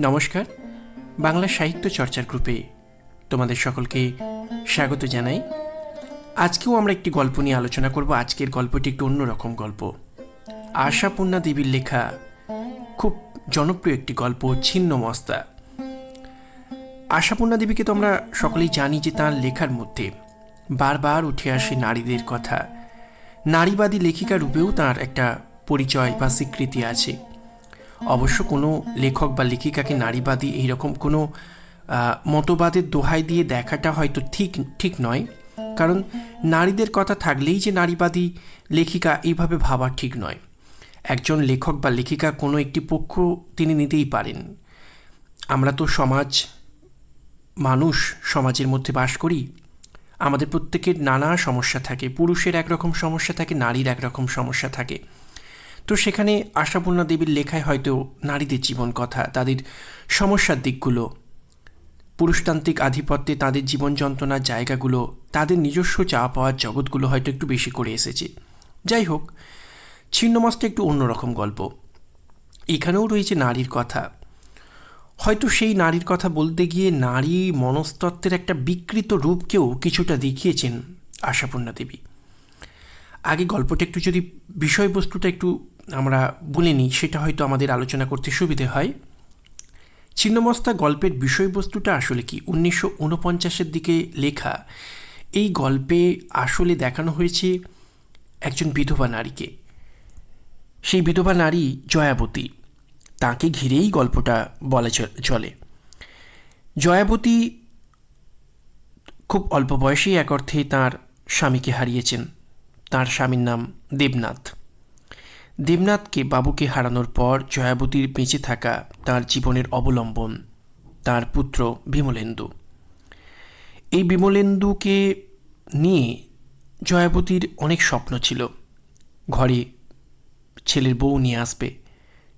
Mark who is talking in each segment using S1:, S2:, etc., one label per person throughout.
S1: নমস্কার। বাংলা সাহিত্য চর্চার গ্রুপে তোমাদের সকলকে স্বাগত জানাই। আজকেও আমরা একটি গল্প নিয়ে আলোচনা করব। আজকের গল্পটি একটু অন্যরকম গল্প। আশাপূর্ণা দেবীর লেখা খুব জনপ্রিয় একটি গল্প, ছিন্ন মস্তা। আশাপূর্ণা দেবীকে তো আমরা সকলেই জানি যে তাঁর লেখার মধ্যে বারবার উঠে আসে নারীদের কথা। নারীবাদী লেখিকা রূপেও তার একটা পরিচয় বা স্বীকৃতি আছে। অবশ্য কোনো লেখক বা লেখিকাকে নারীবাদী এইরকম কোনো মতবাদের দোহাই দিয়ে দেখাটা হয়তো ঠিক ঠিক নয়। কারণ নারীদের কথা থাকলেই যে নারীবাদী লেখিকা এইভাবে ভাবা ঠিক নয়। একজন লেখক বা লেখিকা কোনো একটি পক্ষ তিনি নিতেই পারেন। আমরা তো সমাজ, মানুষ সমাজের মধ্যে বাস করি। আমাদের প্রত্যেকের নানা সমস্যা থাকে। পুরুষের একরকম সমস্যা থাকে, নারীর একরকম সমস্যা থাকে। তো সেখানে আশাপূর্ণা দেবীর লেখায় হয়তো নারীদের জীবন কথা, তাদের সমস্যার দিকগুলো, পুরুষতান্ত্রিক আধিপত্যে তাদের জীবন যন্ত্রণার জায়গাগুলো, তাদের নিজস্ব চাওয়া পাওয়ার জগৎগুলো হয়তো একটু বেশি করে এসেছে। যাই হোক, ছিন্নমস্তে একটু অন্যরকম গল্প। এখানেও রয়েছে নারীর কথা। হয়তো সেই নারীর কথা বলতে গিয়ে নারী মনস্তত্ত্বের একটা বিকৃত রূপকেও কিছুটা দেখিয়েছেন আশাপূর্ণা দেবী। আগে গল্পটা একটু যদি বিষয়বস্তুটা একটু আমরা বলে নিই সেটা হয়তো আমাদের আলোচনা করতে সুবিধে হয়। ছিন্নমস্তা গল্পের বিষয়বস্তুটা আসলে কি? উনিশশো উনপঞ্চাশের দিকে লেখা এই গল্পে আসলে দেখানো হয়েছে একজন বিধবা নারীকে। সেই বিধবা নারী জয়াবতী। তাকে ঘিরেই গল্পটা বলা চলে। জয়াবতী খুব অল্প বয়সেই এক অর্থে তাঁর স্বামীকে হারিয়েছেন। তার স্বামীর নাম দেবনাথ। দেবনাথকে বাবুকে হারানোর পর জয়াবতীর বেঁচে থাকা তার জীবনের অবলম্বন, তার পুত্র বিমলেন্দু। এই বিমলেন্দুকে নিয়ে জয়াবতীর অনেক স্বপ্ন ছিল। ঘরে ছেলের বউ নিয়ে আসবে,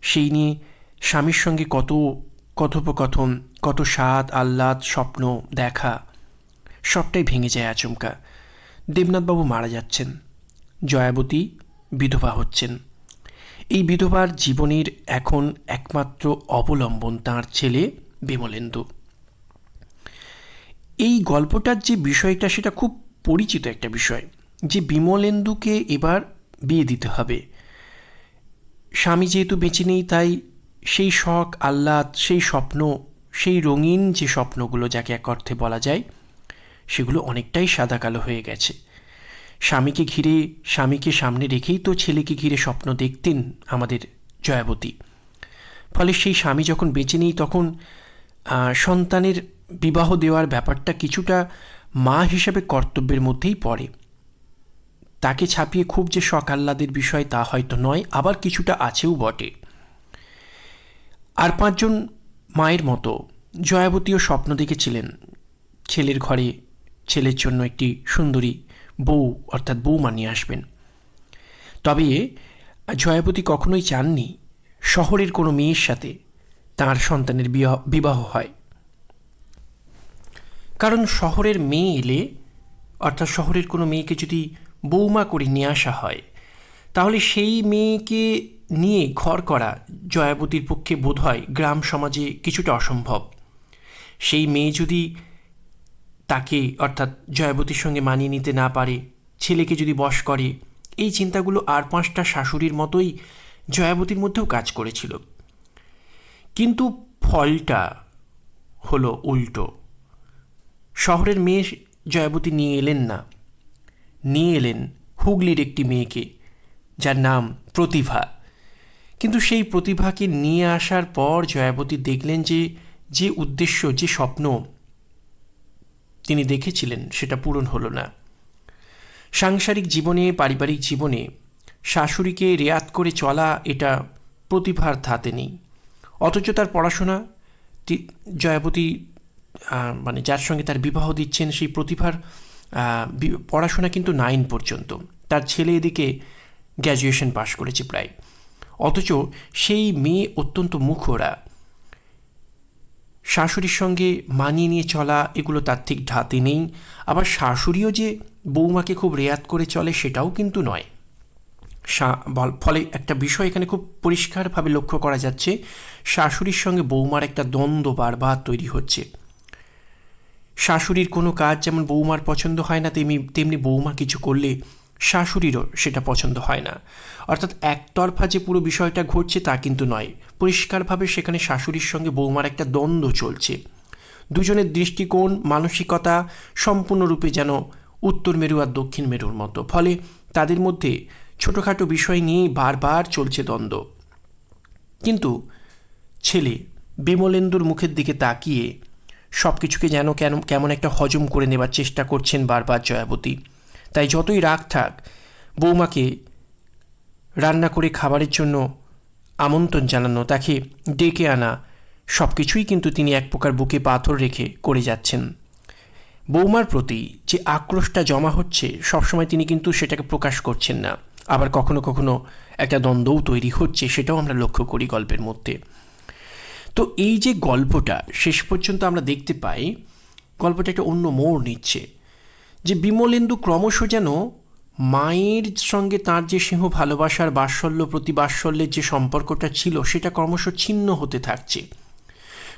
S1: সেই নিয়ে স্বামীর সঙ্গে কত কথোপকথন, কত স্বাদ, আহ্লাদ, স্বপ্ন, দেখা, সবটাই ভেঙে যায় আচমকা। দেবনাথবাবু মারা যাচ্ছেন, জয়াবতী বিধবা হচ্ছেন। এই বিধবার জীবনের এখন একমাত্র অবলম্বন তাঁর ছেলে বিমলেন্দু। এই গল্পটার যে বিষয়টা, সেটা খুব পরিচিত একটা বিষয়, যে বিমলেন্দুকে এবার বিয়ে দিতে হবে। স্বামী যেহেতু বেঁচে নেই, তাই সেই শখ, আহ্লাদ, সেই স্বপ্ন, সেই রঙিন যে স্বপ্নগুলো, যাকে এক অর্থে বলা যায়, সেগুলো অনেকটাই সাদা কালো হয়ে গেছে। স্বামীকে ঘিরে, স্বামীকে সামনে রেখেই তো ছেলেকে ঘিরে স্বপ্ন দেখতেন আমাদের জয়াবতী। ফলে সেই স্বামী যখন বেঁচে নেই তখন সন্তানের বিবাহ দেওয়ার ব্যাপারটা কিছুটা মা হিসাবে কর্তব্যের মধ্যেই পড়ে। তাকে ছাপিয়ে খুব যে শখ আহ্লাদের বিষয় তা হয়তো নয়, আবার কিছুটা আছেও বটে। আর পাঁচজন মায়ের মতো জয়াবতীও স্বপ্ন দেখেছিলেন। ছেলের ঘরে ছেলের জন্য একটি সুন্দরী বউ অর্থাৎ বৌমা নিয়ে আসবেন। তবে জয়াবতী কখনোই চাননি শহরের কোনো মেয়ের সাথে তার সন্তানের বিবাহ হয়। কারণ শহরের মেয়ে এলে, অর্থাৎ শহরের কোনো মেয়েকে যদি বৌমা করে নিয়ে আসা হয়, তাহলে সেই মেয়েকে নিয়ে ঘর করা জয়াবতীর পক্ষে বোধ হয় গ্রাম সমাজে কিছুটা অসম্ভব। সেই মেয়ে যদি তাকে অর্থাৎ জয়াবতীর সঙ্গে মানিয়ে নিতে না পারে। ছেলেকে যদি বশ করে, এই চিন্তাগুলো আর পাঁচটা শাশুড়ির মতোই জয়াবতীর মধ্যেও কাজ করেছিল। কিন্তু ফলটা হলো উল্টো। শহরের মেয়ে জয়াবতী নিয়ে এলেন না। নিয়ে এলেন হুগলির একটি মেয়েকে, যার নাম প্রতিভা। কিন্তু সেই প্রতিভাকে নিয়ে আসার পর জয়াবতী দেখলেন যে যে উদ্দেশ্য, যে স্বপ্ন তিনি দেখেছিলেন সেটা পূরণ হলো না। সাংসারিক জীবনে, পারিবারিক জীবনে শাশুড়িকে রেয়াত করে চলা এটা প্রতিভার ধাতে নেই। অথচ তার পড়াশোনা জয়াবতী মানে যার সঙ্গে তার বিবাহ দিচ্ছেন সেই প্রতিভার পড়াশোনা কিন্তু নাইন পর্যন্ত। তার ছেলে এদিকে গ্র্যাজুয়েশন পাশ করেছে প্রায়। অথচ সেই মেয়ে অত্যন্ত মুখোরা শাশুড়ির সঙ্গে মানিয়ে নিয়ে চলা, এগুলো তার ঠিক ঢাতে নেই। আবার শাশুড়িও যে বৌমাকে খুব রেয়াত করে চলে, সেটাও কিন্তু নয়। ফলে একটা বিষয় এখানে খুব পরিষ্কারভাবে লক্ষ্য করা যাচ্ছে, শাশুড়ির সঙ্গে বৌমার একটা দ্বন্দ্ব বারবার তৈরি হচ্ছে। শাশুড়ির কোনো কাজ যেমন বৌমার পছন্দ হয় না, তেমনি তেমনি বৌমা কিছু করলে শাশুড়িরও সেটা পছন্দ হয় না। অর্থাৎ একতরফা যে পুরো বিষয়টা ঘটছে তা কিন্তু নয়। পরিষ্কারভাবে সেখানে শাশুড়ির সঙ্গে বৌমার একটা দ্বন্দ্ব চলছে। দুজনের দৃষ্টিকোণ, মানসিকতা সম্পূর্ণরূপে যেন উত্তর মেরু আর দক্ষিণ মেরুর মতো। ফলে তাদের মধ্যে ছোটোখাটো বিষয় নিয়েই বারবার চলছে দ্বন্দ্ব। কিন্তু ছেলে বিমলেন্দুর মুখের দিকে তাকিয়ে সব কিছুকে যেন কেন, কেমন একটা হজম করে নেবার চেষ্টা করছেন বারবার জয়াবতী। তাই যতই রাগ থাক বৌমাকে রান্না করে খাবারের জন্য আমন্ত্রণ জানানো, তাকে ডেকে আনা সব কিছুই কিন্তু তিনি এক প্রকার বুকে পাথর রেখে করে যাচ্ছেন। বৌমার প্রতি যে আক্রোশটা জমা হচ্ছে, সবসময় তিনি কিন্তু সেটাকে প্রকাশ করছেন না। আবার কখনো কখনো একটা দ্বন্দ্বও তৈরি হচ্ছে, সেটাও আমরা লক্ষ্য করি গল্পের মধ্যে। তো এই যে গল্পটা, শেষ পর্যন্ত আমরা দেখতে পাই, গল্পটা একটা অন্য মোড় নিচ্ছে। যে বিমলেন্দু ক্রমশ যেন মায়ের সঙ্গে তার যে সিংহ ভালোবাসার বাৎসল্য প্রতি বাৎসল্যের যে সম্পর্কটা ছিল, সেটা ক্রমশ ছিন্ন হতে থাকছে।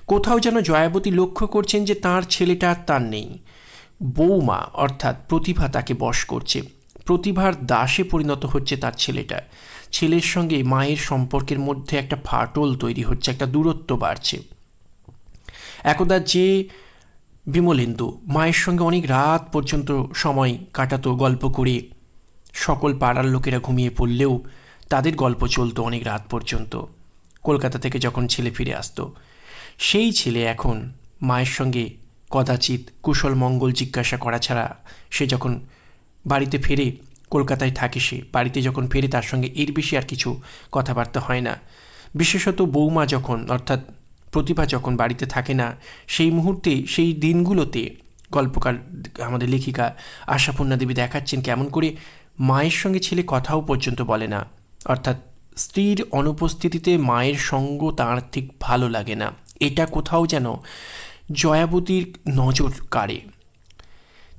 S1: কোথাও যেন জয়াবতী লক্ষ্য করছেন যে তার ছেলেটা আর তার নেই। বৌমা, অর্থাৎ প্রতিভা তাকে বশ করছে। প্রতিভার দাসে পরিণত হচ্ছে তার ছেলেটা। ছেলের সঙ্গে মায়ের সম্পর্কের মধ্যে একটা ফাটল তৈরি হচ্ছে, একটা দূরত্ব বাড়ছে। একদা যে বিমলেন্দু মায়ের সঙ্গে অনেক রাত পর্যন্ত সময় কাটাতো, গল্প করে। সকল পাড়ার লোকেরা ঘুমিয়ে পড়লেও তাদের গল্প চলতো অনেক রাত পর্যন্ত। কলকাতা থেকে যখন ছেলে ফিরে আসতো, সেই ছেলে এখন মায়ের সঙ্গে কদাচিৎ কুশল মঙ্গল জিজ্ঞাসা করা ছাড়া সে যখন বাড়িতে ফেরে, কলকাতায় থাকে সে, বাড়িতে যখন ফেরে তার সঙ্গে এর বেশি আর কিছু কথাবার্তা হয় না। বিশেষত বৌমা যখন, অর্থাৎ প্রতিভা যখন বাড়িতে থাকে না, সেই মুহূর্তে, সেই দিনগুলোতে গল্পকার আমাদের লেখিকা আশাপূর্ণা দেবী দেখাচ্ছেন কেমন করে মায়ের সঙ্গে ছেলে কথাও পর্যন্ত বলে না। অর্থাৎ স্ত্রীর অনুপস্থিতিতে মায়ের সঙ্গ তাঁর ঠিক ভালো লাগে না। এটা কোথাও যেন জয়াবতীর নজর কাড়ে।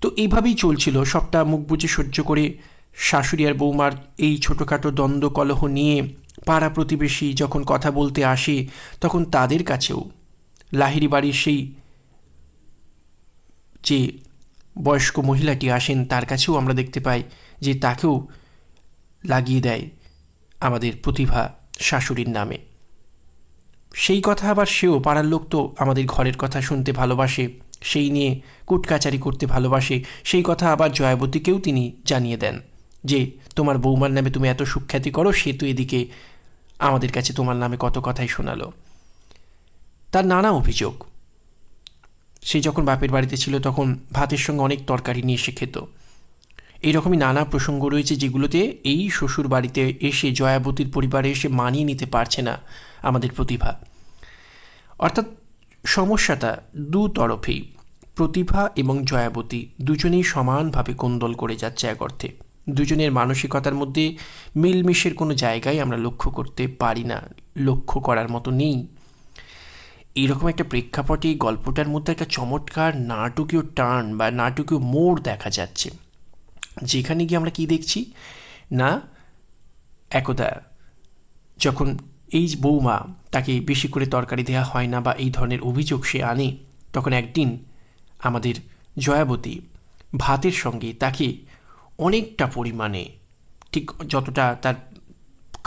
S1: তো এইভাবেই চলছিল। সবটা মুখ বুঝে সহ্য করে শাশুড়ি আর বৌমার এই ছোটোখাটো দ্বন্দ্ব কলহ নিয়ে পাড়া প্রতিবেশী যখন কথা বলতে আসে, তখন তাদের কাছেও। লাহিরি বাড়ির সেই যে বয়স্ক মহিলাটি আসেন, তার কাছেও আমরা দেখতে পাই যে তাকেও লাগিয়ে দেয় আমাদের প্রতিভা শাশুড়ির নামে। সেই কথা আবার সেও, পাড়ার লোক তো আমাদের ঘরের কথা শুনতে ভালোবাসে, সেই নিয়ে কুটকাচারি করতে ভালোবাসে, সেই কথা আবার জয়াবতীকেও তিনি জানিয়ে দেন যে, তোমার বৌমার নামে তুমি এত সুখ্যাতি করো, সে তো এদিকে আমাদের কাছে তোমার নামে কত কথাই শোনালো। তার নানা অভিযোগ। সে যখন বাপের বাড়িতে ছিল তখন ভাতের সঙ্গে অনেক তরকারি নিয়ে এসে খেত। এইরকমই নানা প্রসঙ্গ রয়েছে যেগুলোতে এই শ্বশুর বাড়িতে এসে জয়াবতীর পরিবারে এসে মানিয়ে নিতে পারছে না আমাদের প্রতিভা। অর্থাৎ সমস্যাটা দু তরফেই। প্রতিভা এবং জয়াবতী দুজনেই সমানভাবে কোন্দল করে যাচ্ছে এক অর্থে। দুজনের মানসিকতার মধ্যে মিলমিশের কোনো জায়গায় আমরা লক্ষ্য করতে পারি না, লক্ষ্য করার মতো নেই। এইরকম একটা প্রেক্ষাপটে গল্পটার মধ্যে একটা চমৎকার নাটকীয় টার্ন বা নাটকীয় মোড় দেখা যাচ্ছে। যেখানে গিয়ে আমরা কি দেখছি? না, একদা, যখন এই বৌমা তাকে বেশি করে তরকারি দেওয়া হয় না বা এই ধরনের অভিযোগ সে আনে, তখন একদিন আমাদের জয়াবতী ভাতের সঙ্গে তাকে অনেকটা পরিমাণে ঠিক যতটা তার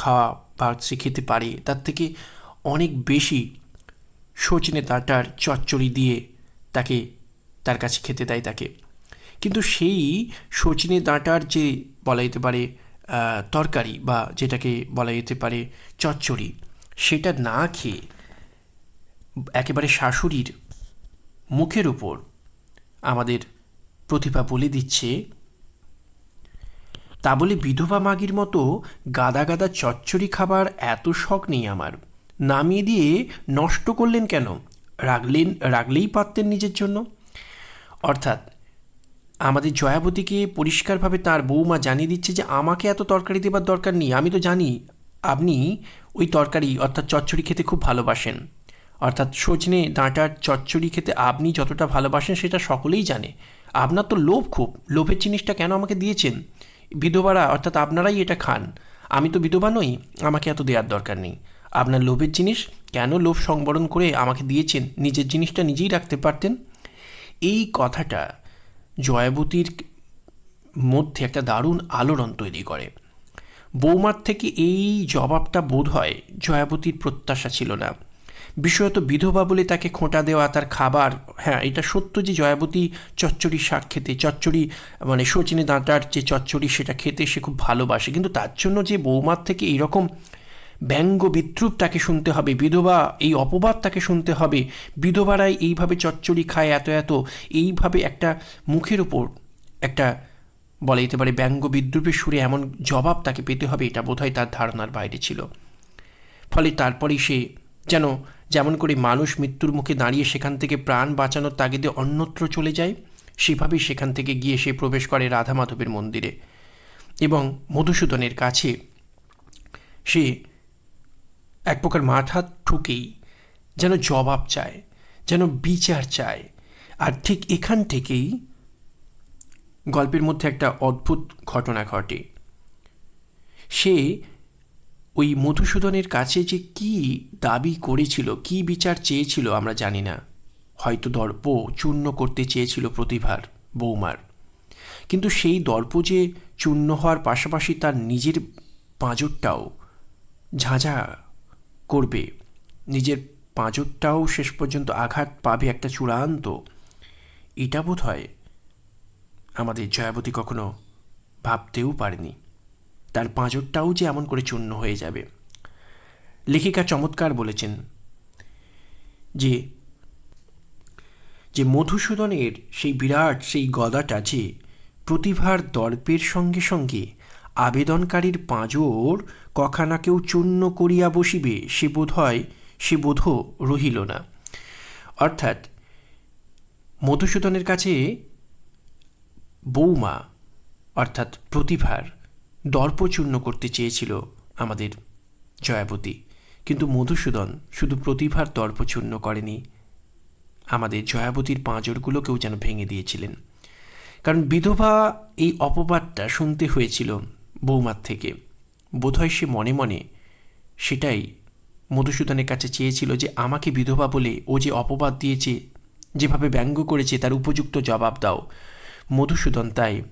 S1: খাওয়া বা সে খেতে পারে, তার থেকে অনেক বেশি সচিনে ডাঁটার চচ্চড়ি দিয়ে তাকে, তার কাছে খেতে দেয় তাকে। কিন্তু সেই সচিনে ডাঁটার যে বলা যেতে পারে তরকারি বা যেটাকে বলা যেতে পারে চচ্চড়ি, সেটা না খেয়ে একেবারে শাশুড়ির মুখের উপর আমাদের প্রতিভা বলে দিচ্ছে তা বলে বিধবা মাগির মতো গাদা গাদা চচ্চড়ি খাবার এত শখ নেই আমার। নামিয়ে দিয়ে নষ্ট করলেন কেন? রাখলেন রাগলেই পারতেন নিজের জন্য? অর্থাৎ আমাদের জয়াবতীকে পরিষ্কারভাবে তার বৌমা জানিয়ে দিচ্ছে যে আমাকে এত তরকারি দেবার দরকার নেই। আমি তো জানি আপনি ওই তরকারি অর্থাৎ চচ্চড়ি খেতে খুব ভালোবাসেন। অর্থাৎ সজনে ডাঁটার চচ্চড়ি খেতে আপনি যতটা ভালোবাসেন সেটা সকলেই জানে। আপনার তো লোভ খুব। লোভের জিনিসটা কেন আমাকে দিয়েছেন? বিধবারা, অর্থাৎ আপনারাই এটা খান। আমি তো বিধবা নই, আমাকে এত দেওয়ার দরকার নেই। আপনার লোভের জিনিস, কেন লোভ সংবরণ করে আমাকে দিয়েছেন? নিজের জিনিসটা নিজেই রাখতে পারতেন? এই কথাটা জয়াবতীর মধ্যে একটা দারুণ আলোড়ন তৈরি করে। বৌমার থেকে এই জবাবটা বোধ হয় জয়াবতীর প্রত্যাশা ছিল না। বিশেষত বিধবা বলে তাকে খোঁটা দেওয়া, তার খাবার হ্যাঁ এটা সত্য যে জয়াবতী চচ্চড়ি শাক খেতে, চচ্চড়ি মানে সচিনে দাঁটার যে চচ্চড়ি সেটা খেতে সে খুব ভালোবাসে। কিন্তু তার জন্য যে বৌমার থেকে এইরকম ব্যঙ্গ বিদ্রুপ তাকে শুনতে হবে, বিধবা এই অপবাদ তাকে শুনতে হবে, বিধবারাই এইভাবে চচ্চড়ি খায় এত এত, এইভাবে একটা মুখের ওপর একটা বলা যেতে পারে ব্যঙ্গ বিদ্রুপের সুরে এমন জবাব তাকে পেতে হবে, এটা বোধহয় তার ধারণার বাইরে ছিল। ফলে তারপরেই সে যেন যেমন করে মানুষ মৃত্যুর মুখে দাঁড়িয়ে সেখান থেকে প্রাণ বাঁচানোর তাগিদে অন্যত্র চলে যায়, সেভাবেই সেখান থেকে গিয়ে সে প্রবেশ করে রাধা মাধবের মন্দিরে। এবং মধুসূদনের কাছে সে এক প্রকার মাথা ঠুকেই যেন জবাব চায়, যেন বিচার চায়। আর ঠিক এখান থেকেই গল্পের মধ্যে একটা অদ্ভুত ঘটনা ঘটে। সে ওই মধুসূদনের কাছে যে কি দাবি করেছিল, কি বিচার চেয়েছিল আমরা জানি না। হয়তো দর্প চূর্ণ করতে চেয়েছিল প্রতিভার, বৌমার। কিন্তু সেই দর্প যে চূর্ণ হওয়ার পাশাপাশি তার নিজের পাঁজরটাও ঝাঁঝা করবে, নিজের পাঁজরটাও শেষ পর্যন্ত আঘাত পাবে একটা চূড়ান্ত, এটা বোধ হয় আমাদের জয়াবতী কখনো ভাবতেও পারেনি। তার পাঁজরটাও যে এমন করে চূর্ণ হয়ে যাবে। লেখিকা চমৎকার বলেছেন যে যে মধুসূদনের সেই বিরাট সেই গদাটা যে প্রতিভার দর্পের সঙ্গে সঙ্গে আবেদনকারীর পাঁজর কখানা কেউ চূর্ণ করিয়া বসিবে, সে বোধ হয়, সে বোধও রহিল না। অর্থাৎ মধুসূদনের কাছে বৌমা, অর্থাৎ প্রতিভার দর্পচূর্ণ করতে চেয়েছিল আমাদের জয়াবতী। কিন্তু মধুসূদন শুধু প্রতিভার দর্পচূর্ণ করেনি। আমাদের জয়াবতীর পাঁজরগুলোকেও যেন ভেঙে দিয়েছিলেন। কারণ বিধবা এই অপবাদটা শুনতে হয়েছিল বৌমার থেকে। বোধহয় সে মনে মনে সেটাই মধুসূদনের কাছে চেয়েছিল যে আমাকে বিধবা বলে ও যে অপবাদ দিয়েছে, যেভাবে ব্যঙ্গ করেছে তার উপযুক্ত জবাব দাও। মধুসূদন তাই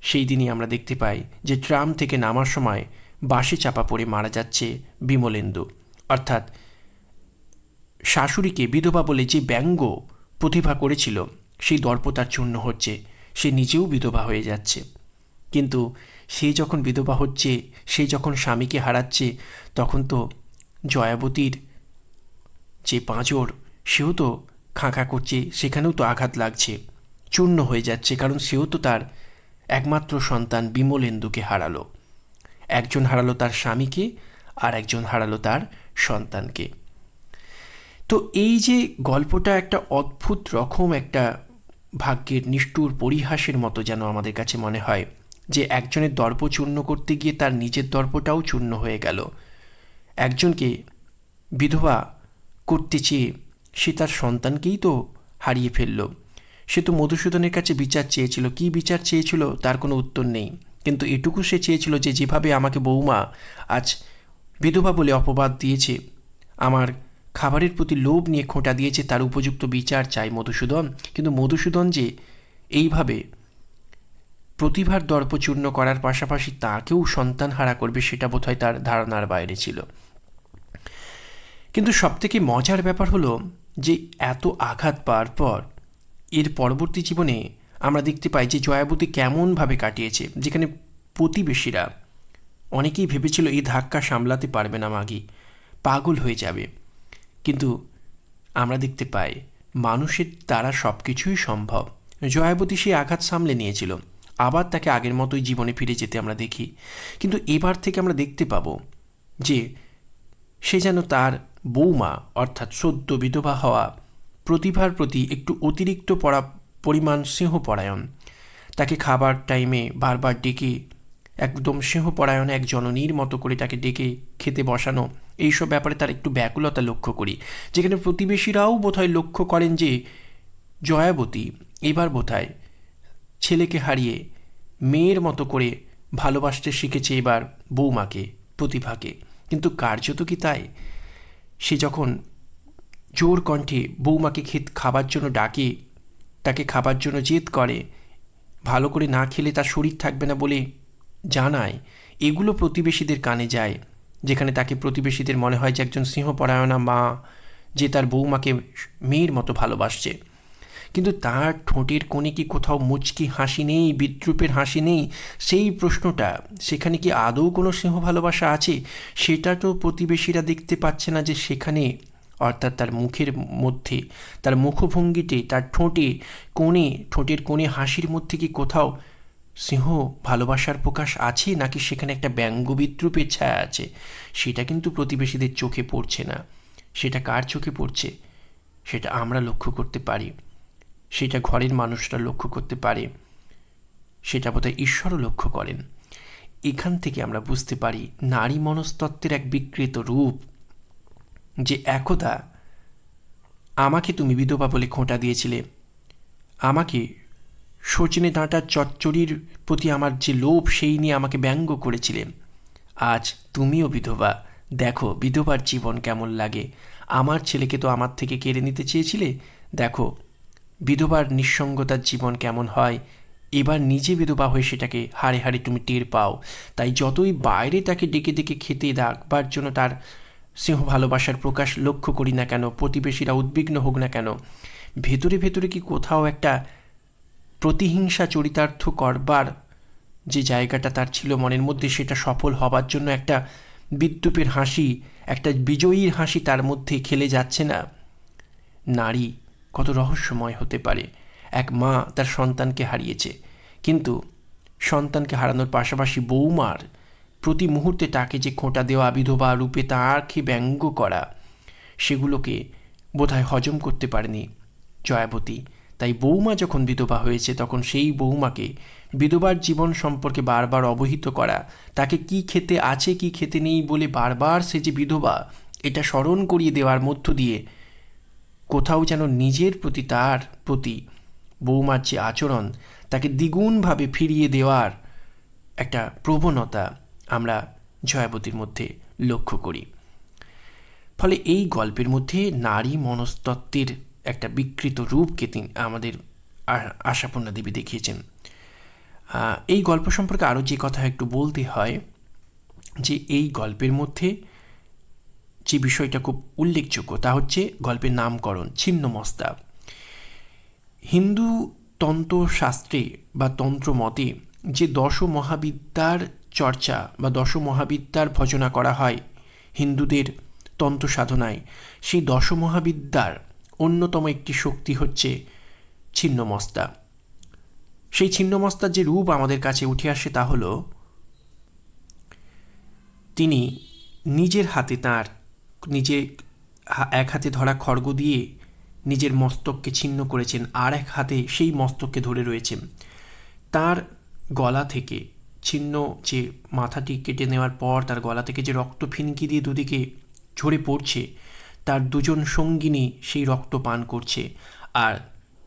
S1: সেই দিনই আমরা দেখতে পাই যে ট্রাম থেকে নামার সময় বাসে চাপা পড়ে মারা যাচ্ছে বিমলেন্দু। অর্থাৎ শাশুড়িকে বিধবা বলে যে ব্যঙ্গ প্রতিভা করেছিল, সেই দর্প তার চূর্ণ হচ্ছে, সে নিজেও বিধবা হয়ে যাচ্ছে। কিন্তু সে যখন বিধবা হচ্ছে, সে যখন স্বামীকে হারাচ্ছে, তখন তো জয়াবতীর যে পাঁজর, সেও তো খাঁখা করছে, সেখানেও তো আঘাত লাগছে, চূর্ণ হয়ে যাচ্ছে, কারণ সেও তো তার একমাত্র সন্তান বিমলেন্দুকে হারালো। একজন হারালো তার স্বামীকে, আর একজন হারালো তার সন্তানকে। তো এই যে গল্পটা একটা অদ্ভুত রকম একটা ভাগ্যের নিষ্ঠুর পরিহাসের মতো যেন আমাদের কাছে মনে হয়, যে একজনের দর্প চূর্ণ করতে গিয়ে তার নিজের দর্পটাও চূর্ণ হয়ে গেল। একজনকে বিধবা করতে চেয়ে সে তার সন্তানকেই তো হারিয়ে ফেলল। সে তো মধুসূদনের কাছে বিচার চেয়েছিল। কি বিচার চেয়েছিল তার কোনো উত্তর নেই। কিন্তু এটুকু সে চেয়েছিল যে যেভাবে আমাকে বৌমা আজ বিধবা বলে অপবাদ দিয়েছে, আমার খাবারের প্রতি লোভ নিয়ে খোঁটা দিয়েছে, তার উপযুক্ত বিচার চাই মধুসূদন। কিন্তু মধুসূদন যে এইভাবে প্রতিভার দর্প চূর্ণ করার পাশাপাশি তাকেও সন্তান হারা করবে, সেটা বোধহয় তার ধারণার বাইরে ছিল। কিন্তু সবথেকে মজার ব্যাপার হলো যে এত আঘাত পাওয়ার পর এর পরবর্তী জীবনে আমরা দেখতে পাই যে জয়াবতী কেমনভাবে কাটিয়েছে, যেখানে প্রতিবেশীরা অনেকেই ভেবেছিল এই ধাক্কা সামলাতে পারবে না মাগি, পাগল হয়ে যাবে। কিন্তু আমরা দেখতে পাই মানুষের দ্বারা সব কিছুই সম্ভব। জয়াবতী সেই আঘাত সামলে নিয়েছিল। আবার তাকে আগের মতোই জীবনে ফিরে যেতে আমরা দেখি। কিন্তু এবার থেকে আমরা দেখতে পাবো যে সে যেন তার বৌমা, অর্থাৎ সদ্য বিধবা হওয়া প্রতিভার প্রতি একটু অতিরিক্ত পড়া পরিমাণ স্নেহপরায়ণ। তাকে খাবার টাইমে বারবার ডেকে একদম স্নেহপরায়ণ এক জননীর মতো করে তাকে ডেকে খেতে বসানো, এইসব ব্যাপারে তার একটু ব্যাকুলতা লক্ষ্য করি। যেখানে প্রতিবেশীরাও বোধহয় লক্ষ্য করেন যে, জয়াবতী এবার বোধহয় ছেলেকে হারিয়ে মেয়ের মতো করে ভালোবাসতে শিখেছে এবার বৌমাকে, প্রতিভাকে। কিন্তু কার্যত কি তাই? সে যখন জোর কণ্ঠে বৌমাকে খেত খাবার জন্য ডাকে। তাকে খাবার জন্য জেদ করে। ভালো করে না খেলে তার শরীর থাকবে না বলে জানায়। এগুলো প্রতিবেশীদের কানে যায়, যেখানে তাকে প্রতিবেশীদের মনে হয় যে একজন সিংহপরায়ণা মা, যে তার বৌমাকে মেয়ের মতো ভালোবাসছে। কিন্তু তার ঠোঁটের কোণে কি কোথাও মুচকি হাসি নেই, বিদ্রুপের হাসি নেই? সেই প্রশ্নটা, সেখানে কি আদৌ কোনো সিংহ ভালোবাসা আছে? সেটা তো প্রতিবেশীরা দেখতে পাচ্ছে না যে সেখানে অর্থাৎ তার মুখের মধ্যে, তার মুখভঙ্গিতে তার ঠোঁটে কোণে, ঠোঁটের কোণে হাসির মধ্যে কি কোথাও সিংহ ভালোবাসার প্রকাশ আছে? নাকি সেখানে একটা ব্যঙ্গ বিদ্রুপের ছায়া আছে? সেটা কিন্তু প্রতিবেশীদের চোখে পড়ছে না। সেটা কার চোখে পড়ছে? সেটা আমরা লক্ষ্য করতে পারি। সেটা ঘরের মানুষরা লক্ষ্য করতে পারে। সেটা বোধহয় ঈশ্বরও লক্ষ্য করেন। এখান থেকে আমরা বুঝতে পারি, নারী মনস্তত্ত্বের এক বিকৃত রূপ যে একদা আমাকে তুমি বিধবা বলে খোঁটা দিয়েছিলে, আমাকে সজনে ডাঁটার চচ্চড়ির প্রতি আমার যে লোভ, সেই নিয়ে আমাকে ব্যঙ্গ করেছিলে। আজ তুমিও বিধবা, দেখো বিধবার জীবন কেমন লাগে। আমার ছেলেকে তো আমার থেকে কেড়ে নিতে চেয়েছিলে। দেখো বিধবার নিঃসঙ্গতার জীবন কেমন হয়। এবার নিজে বিধবা হয়ে সেটাকে হাড়ে হাড়ে তুমি টের পাও। তাই যতই বাইরে তাকে ডেকে ডেকে খেতে ডাকবার জন্য তার সিংহ ভালোবাসার প্রকাশ লক্ষ্য করি না কেন, প্রতিবেশীরা উদ্বিগ্ন হোক না কেন। ভেতরে ভেতরে কি কোথাও একটা প্রতিহিংসা চরিতার্থ করবার যে জায়গাটা তার ছিল মনের মধ্যে, সেটা সফল হবার জন্য একটা বিদ্যুপের হাসি, একটা বিজয়ীর হাসি তার মধ্যে খেলে যাচ্ছে না? নারী কত রহস্যময় হতে পারে। এক মা তার সন্তানকে হারিয়েছে, কিন্তু সন্তানকে হারানোর পাশাপাশি বৌমার প্রতি মুহূর্তে তাকে যে খোঁটা দেওয়া বিধবা রূপে তাকে ব্যঙ্গ করা, সেগুলোকে বোধহয় হজম করতে পারেনি জয়াবতী। তাই বৌমা যখন বিধবা হয়েছে, তখন সেই বৌমাকে বিধবার জীবন সম্পর্কে বারবার অবহিত করা, তাকে কি খেতে আছে, কি খেতে নেই বলে বারবার সে যে বিধবা, এটা স্মরণ করিয়ে দেওয়ার মধ্য দিয়ে কোথাও যেন নিজের প্রতি তার প্রতি বৌমার যে আচরণ, তাকে দ্বিগুণভাবে ফিরিয়ে দেওয়ার একটা প্রবণতা আমরা জয়াবতীর মধ্যে লক্ষ্য করি। ফলে এই গল্পের মধ্যে নারী মনস্তত্ত্বের একটা বিকৃত রূপকে তিনি আমাদের আশাপূর্ণা দেবী দেখিয়েছেন। এই গল্প সম্পর্কে আরও যে কথা একটু বলতে হয়, যে এই গল্পের মধ্যে যে বিষয়টা খুব উল্লেখযোগ্য তা হচ্ছে গল্পের নামকরণ ছিন্নমস্তা হিন্দু তন্ত্রশাস্ত্রে বা তন্ত্র মতে যে দশ মহাবিদ্যার চর্চা বা দশমহাবিদ্যার ভজনা করা হয় হিন্দুদের তন্ত্র সাধনায় সেই দশমহাবিদ্যার অন্যতম একটি শক্তি হচ্ছে ছিন্নমস্তা। সেই ছিন্নমস্তার যে রূপ আমাদের কাছে উঠে আসে তা হল, তিনি নিজের হাতে তার নিজে এক হাতে ধরা খড়গ দিয়ে নিজের মস্তককে ছিন্ন করেছেন, আর এক হাতে সেই মস্তককে ধরে রয়েছেন। তার গলা থেকে ছিন্ন যে মাথাটি কেটে নেওয়ার পর তার গলা থেকে যে রক্ত ফিনকি দিয়ে দুদিকে ঝরে পড়ছে, তার দুজন সঙ্গিনী সেই রক্ত পান করছে। আর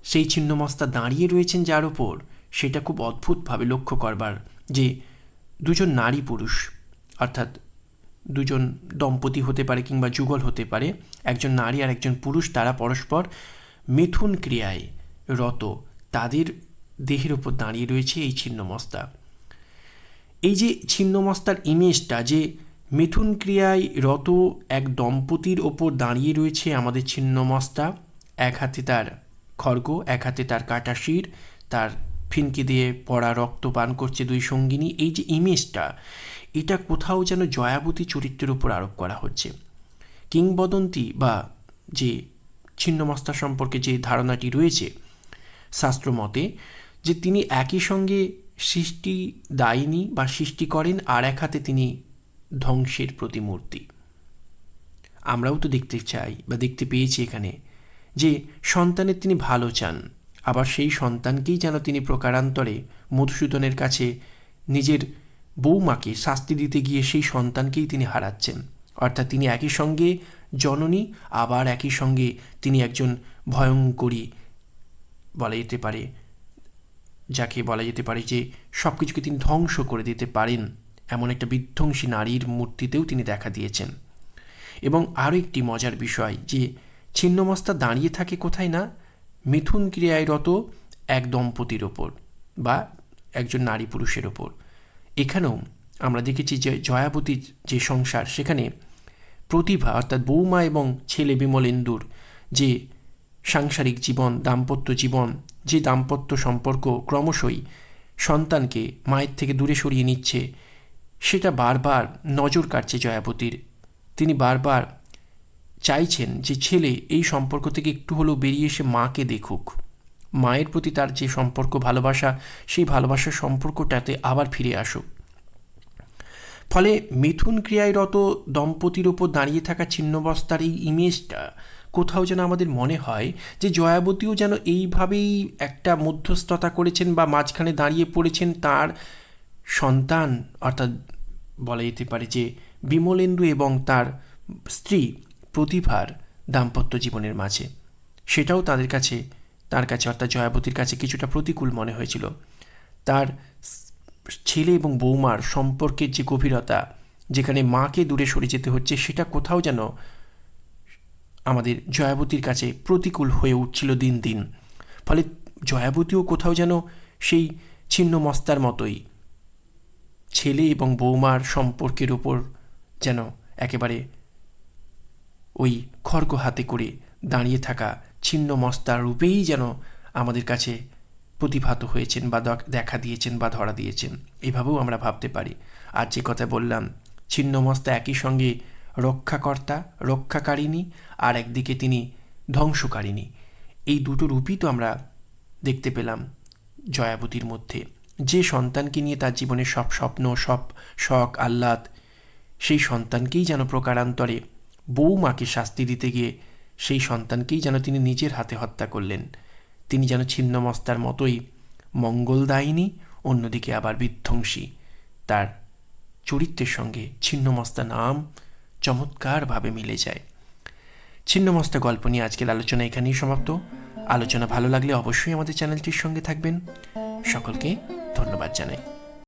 S1: সেই ছিন্নমস্তা দাঁড়িয়ে রয়েছেন যার ওপর সেটা খুব অদ্ভুতভাবে লক্ষ্য করবার যে দুজন নারী পুরুষ, অর্থাৎ দুজন দম্পতি হতে পারে কিংবা যুগল হতে পারে, একজন নারী আর একজন পুরুষ তারা পরস্পর মিথুন ক্রিয়ায় রত। তাদের দেহের ওপর দাঁড়িয়ে রয়েছে এই ছিন্নমস্তা। এই যে ছিন্নমস্তার ইমেজটা যে মিথুন ক্রিয়ায় রত এক দম্পতির ওপর দাঁড়িয়ে রয়েছে আমাদের ছিন্নমস্তা, এক হাতে তার খড়গ, এক হাতে তার কাটা শির, তার ফিনকি দিয়ে পড়া রক্ত পান করছে দুই সঙ্গিনী। এই যে ইমেজটা এটা কোথাও যেন জয়াবতী চরিত্রের উপর আরোপ করা হচ্ছে। কিংবদন্তি বা যে ছিন্নমস্তা সম্পর্কে যে ধারণাটি রয়েছে শাস্ত্রমতে, যে তিনি একই সঙ্গে সৃষ্টি দায়িনী বা সৃষ্টি করেন আর এক হাতে তিনি ধ্বংসের প্রতিমূর্তি। আমরাও তো দেখতে চাই বা দেখতে পেয়েছি এখানে যে সন্তানের তিনি ভালো চান, আবার সেই সন্তানকেই যেন তিনি প্রকারান্তরে মধুসূদনের কাছে নিজের বৌমাকে শাস্তি দিতে গিয়ে সেই সন্তানকেই তিনি হারাচ্ছেন। অর্থাৎ তিনি একই সঙ্গে জননী, আবার একই সঙ্গে তিনি একজন ভয়ঙ্করী বলা যেতে পারে যাকে বলা যেতে পারে যে সব কিছুকে তিনি ধ্বংস করে দিতে পারেন, এমন একটা বিধ্বংসী নারীর মূর্তিতেও তিনি দেখা দিয়েছেন। এবং আরও একটি মজার বিষয় যে ছিন্নমস্তা দাঁড়িয়ে থাকে কোথায় না? মিথুন ক্রিয়ায় রত এক দম্পতির ওপর বা একজন নারী পুরুষের ওপর। এখানেও আমরা দেখেছি যে জয়াবতীর যে সংসার, সেখানে প্রতিভা অর্থাৎ বৌমা এবং ছেলে বিমলেন্দুর যে সাংসারিক জীবন, দাম্পত্য জীবন যে দাম্পত্য সম্পর্ক ক্রমশই সন্তানকে মায়ের থেকে দূরে সরিয়ে নিচ্ছে, সেটা বারবার নজর কাটছে জয়াবতীর। তিনি বারবার চাইছেন যে ছেলে এই সম্পর্ক থেকে একটু হলেও বেরিয়ে এসে মাকে দেখুক। মায়ের প্রতি তার যে সম্পর্ক ভালোবাসা, সেই ভালোবাসার সম্পর্কটাতে আবার ফিরে আসুক। ফলে মিথুন ক্রিয়ায় রত দম্পতির ওপর দাঁড়িয়ে থাকা ছিন্নবস্তার এই ইমেজটা কোথাও যেন আমাদের মনে হয় যে জয়াবতীও যেন এইভাবেই একটা মধ্যস্থতা করেছেন বা মাঝখানে দাঁড়িয়ে পড়েছেন তার সন্তান, অর্থাৎ বলা যেতে পারে যে বিমলেন্দু এবং তার স্ত্রী প্রতিভার দাম্পত্য জীবনের মাঝে। সেটাও তাদের কাছে, তার কাছে, অর্থাৎ জয়াবতীর কাছে কিছুটা প্রতিকূল মনে হয়েছিল। তার ছেলে এবং বৌমার সম্পর্কের যে গভীরতা, যেখানে মাকে দূরে সরে যেতে হচ্ছে, সেটা কোথাও যেন আমাদের জয়াবতীর কাছে প্রতিকূল হয়ে উঠছিল দিন দিন। ফলে জয়াবতীও কোথাও যেন সেই ছিন্ন মস্তার মতোই। ছেলে এবং বৌমার সম্পর্কের ওপর যেন একেবারে ওই খড়গ হাতে করে দাঁড়িয়ে থাকা ছিন্ন মস্তার রূপেই যেন আমাদের কাছে প্রতিভাত হয়েছেন বা দেখা দিয়েছেন বা ধরা দিয়েছেন। এভাবেও আমরা ভাবতে পারি। আর যে কথা বললাম ছিন্নমস্তা একই সঙ্গে রক্ষাকর্তা, রক্ষাকারিণী আর একদিকে তিনি ধ্বংসকারিণী। এই দুটো রূপই তো আমরা দেখতে পেলাম জয়াবতীর মধ্যে। যে সন্তানকে নিয়ে তার জীবনের সব স্বপ্ন, সব শখ, আহ্লাদ, সেই সন্তানকেই যেন প্রকারান্তরে বৌমাকে শাস্তি দিতে গিয়ে সেই সন্তানকেই যেন তিনি নিজের হাতে হত্যা করলেন। তিনি যেন ছিন্নমস্তার মতোই মঙ্গলদায়িনী, অন্যদিকে আবার বিধ্বংসী। তার চরিত্রের সঙ্গে ছিন্নমস্তা নাম চমৎকারভাবে মিলে যায়। ছিন্নমস্তা গল্প নিয়ে আজকের আলোচনা এখানেই সমাপ্ত। আলোচনা ভালো লাগলে অবশ্যই আমাদের চ্যানেলটির সঙ্গে থাকবেন। সকলকে ধন্যবাদ জানাই।